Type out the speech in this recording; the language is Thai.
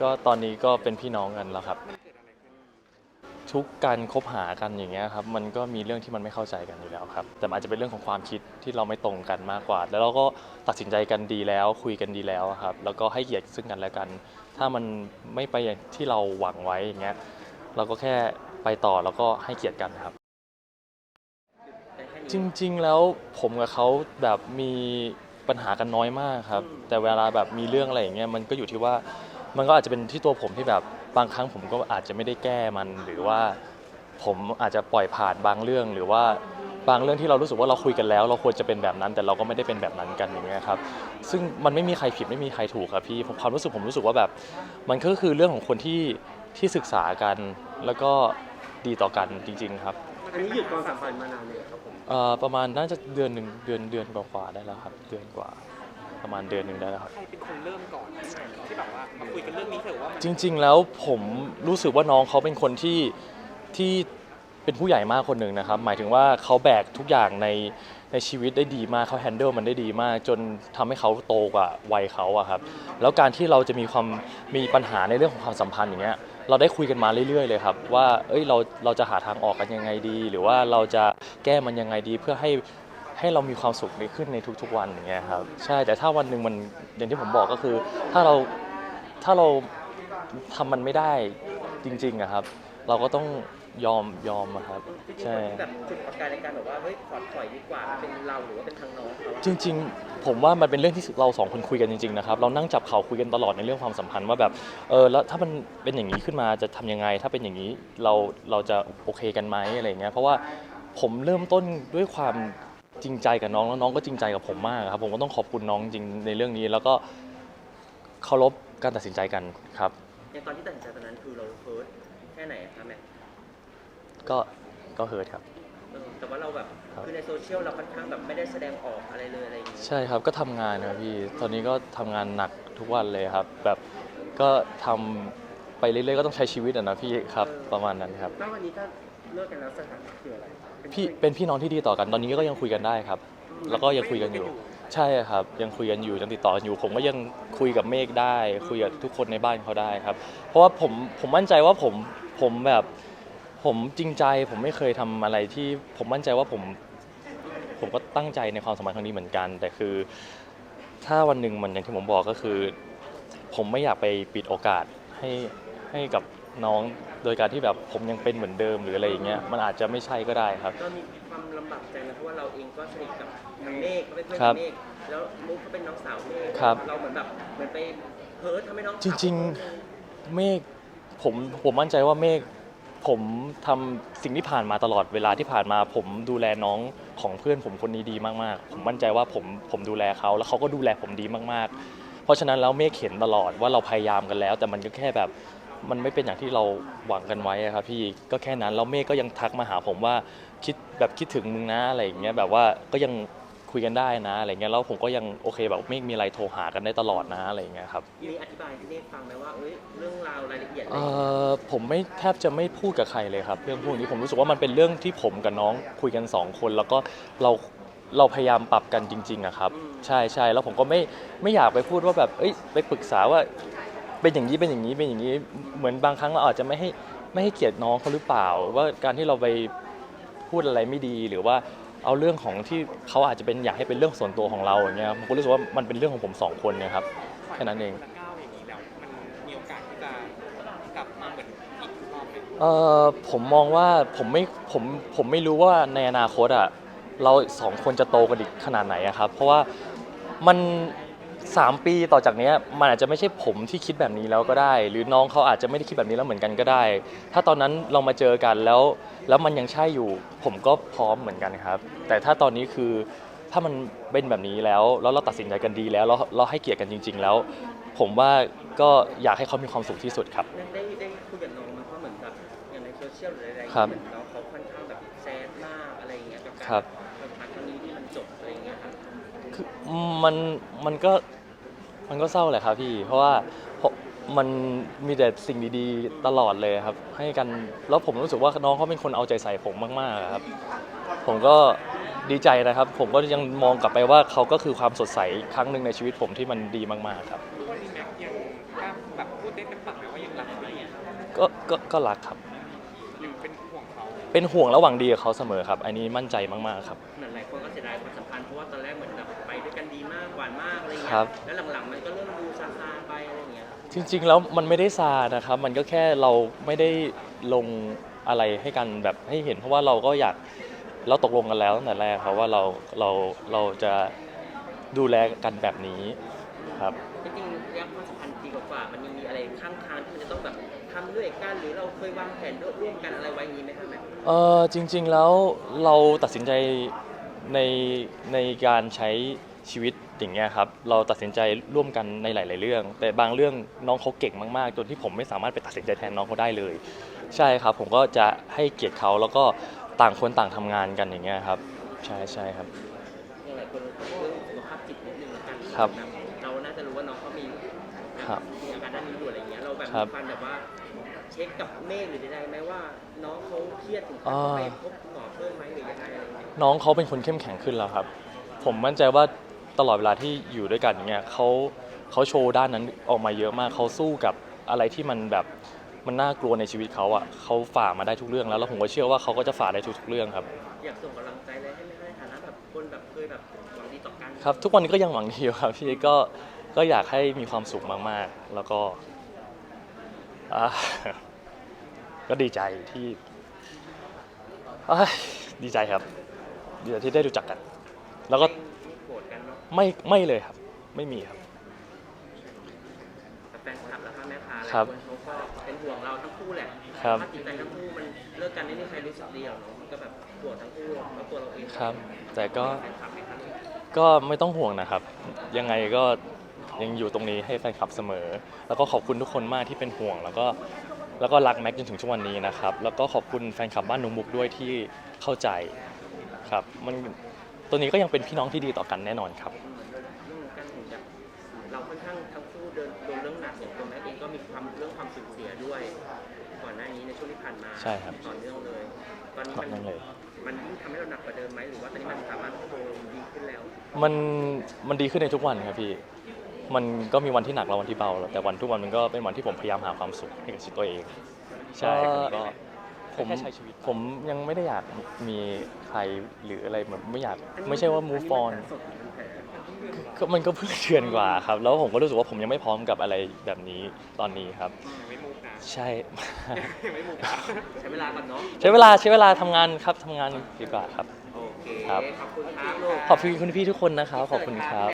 ก็ตอนนี้ก็เป็นพี่น้องกันแล้วครับ ทุกการคบหากันอย่างเงี้ยครับ มันก็มีเรื่องที่มันไม่เข้าใจกันอยู่แล้วครับ แต่มันอาจจะเป็นเรื่องของความคิดที่เราไม่ตรงกันมากกว่า แล้วเราก็ตัดสินใจกันดีแล้วคุยกันดีแล้วครับ แล้วก็ให้เกียรติซึ่งกันและกัน ถ้ามันไม่ไปอย่างที่เราหวังไว้อย่างเงี้ย เราก็แค่ไปต่อแล้วก็ให้เกียรติกันครับ จริง ๆ แล้วผมกับเขาแบบมีปัญหากันน้อยมากครับ แต่เวลาแบบมีเรื่องอะไรอย่างเงี้ยมันก็อยู่ที่ว่า มันก็อาจจะเป็นที่ตัวผมที่แบบบางครั้งผมก็อาจจะไม่ได้แก้มัน หรือว่าผมอาจจะปล่อยผ่านบางเรื่อง หรือว่าบางเรื่องที่เรารู้สึกว่าเราคุยกันแล้ว เราควรจะเป็นแบบนั้น แต่เราก็ไม่ได้เป็นแบบนั้นกันอย่างเงี้ยครับซึ่งมันไม่มีใครผิดไม่มีใครถูกครับพี่ผมความรู้สึกผมรู้สึกว่าแบบ มันก็คือเรื่องของคนที่ที่ศึกษากันแล้วก็ดีต่อกันจริง ๆ ครับอันนี้หยุดความสัมพันธ์มานานเลยครับผมเอ่อประมาณน่าจะเดือนหนึ่งเดือนเดือนกว่าๆได้แล้วครับ เดือนกว่า ประมาณเดือนหนึ่งได้แล้วครับ ใครเป็นคนเริ่มก่อนที่แบบว่ามาคุยกันเรื่องนี้เถอะว่ามันจริง ๆ แล้วผมรู้สึกว่าน้องเขาเป็นคนที่ที่เป็นผู้ใหญ่มากคนหนึ่งนะครับ หมายถึงว่าเขาแบกทุกอย่างในในชีวิตได้ดีมากเขาแฮนเดิลมันได้ดีมาก จนทำให้เขาโตกว่าวัยเขาอะครับแล้วการที่เราจะมีความมีปัญหาในเรื่องของความสัมพันธ์อย่างเงี้ยเราได้คุยกันมาเรื่อยๆเลยครับว่าเอ้ยเราเราจะหาทางออกกันยังไงดี หรือว่าเราจะแก้มันยังไงดีเพื่อให้ ให้เรามีความสุขในขึ้นในทุกๆวันอย่างเงี้ยครับใช่แต่ถ้าวันหนึ่งมันอย่างที่ผมบอกก็คือ ถ้าเราถ้าเราทำมันไม่ได้จริงๆอะครับ เราก็ต้องยอมยอมอะครับจริงๆใช่คนที่แบบจุดประกายในการแบบว่าเฮ้ยขอถอยดีกว่าเป็นเราหรือว่าเป็นทางน้องเขาจริง ๆ ผมว่ามันเป็นเรื่องที่เราสองคนคุยกันจริงๆนะครับเรานั่งจับเข่าคุยกันตลอดในเรื่องความสัมพันธ์ว่าแบบเออแล้วถ้ามันเป็นอย่างนี้ขึ้นมาจะทำยังไง ถ้าเป็นอย่างนี้เราเราจะโอเคกันไหมอะไรอย่างเงี้ยเพราะว่าผมเริ่มต้นด้วยความ จริงใจกับน้องแล้วน้องก็จริงใจกับผมมากครับ ผมก็ต้องขอบคุณน้องจริงในเรื่องนี้ แล้วก็เคารพการตัดสินใจกันครับ ในตอนที่ตัดสินใจตอนนั้นคือเราเฮิร์ตแค่ไหนอะครับแม่ก็ก็เฮิร์ตครับ เออแต่ว่าเราแบบครับ คือในโซเชียลเราค่อนข้างแบบไม่ได้แสดงออกอะไรเลยอะไรอย่างงี้ใช่ครับก็ทำงานนะครับพี่ตอนนี้ก็ทำงานหนักทุกวันเลยครับ แบบก็ทำไปเรื่อยๆก็ต้องใช้ชีวิตอะนะพี่ครับประมาณนั้นครับ แล้ววันนี้ถ้าเลิกกันแล้วสถานะคืออะไรเป็น พี่เป็นพี่น้องที่ดีต่อกัน ตอนนี้ก็ยังคุยกันได้ครับ แล้วก็ยังคุยกันอยู่ ใช่ครับ ยังคุยกันอยู่ยังติดต่อกันอยู่ ผมก็ยังคุยกับเมฆได้ คุยกับทุกคนในบ้านเขาได้ครับ เพราะว่าผมผมมั่นใจว่าผมผมแบบผมจริงใจผมไม่เคยทำอะไรที่ผมมั่นใจว่าผม ผมก็ตั้งใจในความสัมพันธ์ครั้งนี้เหมือนกัน แต่คือ ถ้าวันหนึ่งมันอย่างที่ผมบอกก็คือ ผมไม่อยากไปปิดโอกาสให้ให้กับ น้องโดยการที่แบบผมยังเป็นเหมือนเดิมหรืออะไรอย่างเงี้ยมันอาจจะไม่ใช่ก็ได้ครับก็มีความลำบากใจนะเพราะว่าเราเองก็สนิทกับทางเมฆเขาเป็นเพื่อนครักับ บเมฆแล้วมุกเขาเป็นน้องสาวเมฆครับ เราเหมือนแบบเหมือนไปเฮิร์ตทำให้น้องจริงเมฆผมผมมั่นใจว่าเมฆผมทำสิ่งที่ผ่านมาตลอดเวลาที่ผ่านมา ผมดูแลน้องของเพื่อนผมคนนี้ดีมากๆ ผมมั่นใจว่าผมผมดูแลเขาแล้วเขาก็ดูแลผมดีมากๆ เพราะฉะนั้นแล้วเมฆเห็นตลอดว่าเราพยายามกันแล้ว แต่มันก็แค่แบบ มันไม่เป็นอย่างที่เราหวังกันไว้อะครับพี่ก็แค่นั้นแล้วเมฆก็ยังทักมาหาผมว่าคิดแบบคิดถึงมึงนะอะไรอย่างเงี้ยแบบว่าก็ยังคุยกันได้นะอะไรเงี้ยแล้วผมก็ยังโอเคแบบเมฆมีอะไรโทรหากันได้ตลอดนะอะไรอย่างเงี้ยครับ มีอธิบายให้เมฆฟังไหมว่าเอ้ยเรื่องราวรายละเอียดอะไรเอ่อผมไม่แทบจะไม่พูดกับใครเลยครับ เรื่องพวกนี้ผมรู้สึกว่ามันเป็นเรื่องที่ผมกับน้องคุยกันสองคน แล้วก็เราเราพยายามปรับกันจริงๆอะครับ ใช่ใช่แล้วผมก็ไม่ไม่อยากไปพูดว่าแบบเอ้ยไปปรึกษาว่า เป็นอย่างนี้เป็นอย่างนี้เป็นอย่างนี้เหมือนบางครั้งเราอาจจะไม่ให้ไม่ให้เกียรติน้องเขาหรือเปล่า ว่าการที่เราไปพูดอะไรไม่ดีหรือว่าเอาเรื่องของที่เขาอาจจะเป็นอยากให้เป็นเรื่องส่วนตัวของเราอย่างเงี้ยผมก็รู้สึกว่ามันเป็นเรื่องของผมสองคนเนี่ยครับแค่นั้นเองละก้าวอย่างนี้แล้วมันมีโอกาสที่จะกลับมาเหมือนอีกรอบไหมเอ่อผมมองว่าผมไม่ผมผมไม่รู้ว่าในอนาคตอะเราสองคนจะโตกันอีกขนาดไหนอะครับ เพราะว่ามัน สามปีต่อจากเนี้ยมันอาจจะไม่ใช่ผมที่คิดแบบนี้แล้วก็ได้ หรือน้องเขาอาจจะไม่ได้คิดแบบนี้แล้วเหมือนกันก็ได้ ถ้าตอนนั้นเรามาเจอกันแล้ว แล้วมันยังใช่อยู่ ผมก็พร้อมเหมือนกันครับ แต่ถ้าตอนนี้คือถ้ามันเป็นแบบนี้แล้ว แล้วเราตัดสินใจกันดีแล้วเราเราให้เกียรติกันจริง ๆ แล้ว ผมว่าก็อยากให้เขามีความสุขที่สุดครับ ได้ได้ได้คุยกับน้องมันเพราะเหมือนแบบอย่างในโซเชียลหรืออะไรครับ เหมือนน้องเขาค่อนข้างแบบแซดมากอะไรอย่างเงี้ยกับครัการบความรักครั้งนี้ที่มันจบอะไรอย่างเงี้ยครับ คือมันมันก็ มันก็เศร้าแหละครับพี่ เพราะว่าเพราะมันมีแต่สิ่งดีๆตลอดเลยครับ ให้กันแล้วผมรู้สึกว่าน้องเขาเป็นคนเอาใจใส่ผมมากๆอะครับ ผมก็ดีใจนะครับ ผมก็ยังมองกลับไปว่าเขาก็คือความสดใสครั้งหนึ่งในชีวิตผมที่มันดีมากๆครับทุกวันนี้แม็กยังกล้าแบบพูดได้เป็นปากไหมว่ายังรักเขาอยู่ก็ก็ก็รักครับหรือเป็นห่วงเขาเป็นห่วงและหวังดีกับเขาเสมอครับ อันนี้มั่นใจมากๆครับเหมือนหลายคนก็เสียดายความสัมพันธ์เพราะว่าตอนแรกเหมือนแบบไปด้วยกันดี มากหวานมากอะไรคเงี้รัยบ แล้วหลังๆมันก็เริ่มดูซาซาๆไปอะไรเงี้ยจริงๆ แล้วมันไม่ได้ซานะครับ มันก็แค่เราไม่ได้ลงอะไรให้กันแบบให้เห็น เพราะว่าเราก็อยากเราตกลงกันแล้วตั้งแต่แรกครับว่าเราเราเราจะดูแลกันแบบนี้ครับ จริงๆยักความสัมพันธ์ปีกว่าๆมันยังมีอะไรข้างทางที่มันจะต้องแบบทำด้วยกันหรือเราเคยวางแผนร่วมกันอะไรไว้อย่างนี้ไหมครับแม่เออจริงๆแล้วเราตัดสินใจในในการใช้ ชีวิตอย่างเงี้ยครับเราตัดสินใจร่วมกันในหลาย ๆ เรื่อง แต่บางเรื่องน้องเขาเก่งมาก ๆ จนที่ผมไม่สามารถไปตัดสินใจแทนน้องเขาได้เลย ใช่ครับ ผมก็จะให้เกียรติเขาแล้วก็ต่างคนต่างทำงานกันอย่างเงี้ยครับ ใช่ใช่ครับ อย่างหลายคนเรื่องสุขภาพจิตนิดนึงแล้วกันครับแเราน่าจะรู้ว่าน้องเขามีครับมีอาการด้านนี้อยู่อะไรเงี้ยเราแบบครับมีการแบบว่าเช็คกับเมฆหรือใดๆไหมว่า น้องเขาเครียดถึงขั้นอ่าต้องไปพบหมอเพิ่มไหมหรือยังไงอะไรเงี้ยน้องเขาเป็นคนเข้มแข็งขึ้นแล้วครับ ผมมั่นใจว่า ตลอดเวลาที่อยู่ด้วยกันอย่างเงี้ยเขาเขาโชว์ด้านนั้นออกมาเยอะมากเขาสู้กับอะไรที่มันแบบมันน่ากลัวในชีวิตเขาอะเขาฝ่ามาได้ทุกเรื่องแล้วแล้วผมก็เชื่อว่าเขาก็จะฝ่าได้ทุกๆเรื่องครับ อยากส่งกำลังใจอะไรให้ไหมคะในฐานะแบบคนแบบเคยแบบหวังดีต่อกันครับ ทุกวันนี้ก็ยังหวังดีอยู่ครับพี่ก็ก็อยากให้มีความสุขมากๆ แล้วก็อ่า ก็ดีใจที่อ้ายดีใจครับดีใจที่ได้รู้จักกัน แล้วก็ ไม่โกรธกันเนาะไม่ไม่เลยครับ ไม่มีครับแต่แฟนคลับแล้วค่ะแม่ค้าหลายครับคนเขาก็เป็นห่วงเราทั้งคู่แหละครับ ถ้าจิตใจทั้งคู่มันเลิกกันไม่มีใครรู้สึกดีหรอกเนาะมันก็แบบห่วงทั้งคู่แล้วตัวเราเองครับ แต่ก็แฟนคลับไหมครับก็ไม่ต้องห่วงนะครับ ยังไงก็ยังอยู่ตรงนี้ให้แฟนคลับเสมอ แล้วก็ขอบคุณทุกคนมากที่เป็นห่วง แล้วก็แล้วก็รักแม็กจนถึงทุกวันนี้นะครับ แล้วก็ขอบคุณแฟนคลับบ้านหนุมุกด้วยที่เข้าใจครับ มัน ตัวนี้ก็ยังเป็นพี่น้องที่ดีต่อกันแน่นอนครับเรื่องการถึงจะเราค่อนข้างทั้งคู่เดินโดนเรื่องหนักอย่างตัวแม็กเองก็มีความเรื่องความสูญเสียด้วย ก่อนหน้านี้ในช่วงที่ผ่านมาใช่ครับ ต่อเนื่องเลย ตอนนี้ต่อเนื่มัองเลย มันยิ่งทำให้เราหนักกว่าเดิมไหมหรือว่าตอนนี้มันสามารถโตดีขึ้นแล้ว มันมันดีขึ้นในทุกวันครับพี่ มันก็มีวันที่หนักและวันที่เบา แต่วันทุกวันมันก็เป็นวันที่ผมพยายามหาความสุขให้กับชีวิตตัวเอง ใช่ผมก็ ผมผมยังไม่ได้อยากมีใครหรืออะไรแบบไม่อยากไม่ใช่ว่า move on สดหรือมันแผลก็มันก็เพิ่งเดือนกว่าครับ แล้วผมก็รู้สึกว่าผมยังไม่พร้อมกับอะไรแบบนี้ตอนนี้ครับยังไม่มุกนะใช่ ยังไม่มุกนะใช้เวลาก่อนเนาะใช้เวลาใช้เวลาทำงานครับทำงานดีกว่าครับ โอเค ครับ ขอบคุณครับลูก ขอบคุณคุณพี่ทุกคนนะครับขอบคุณครับ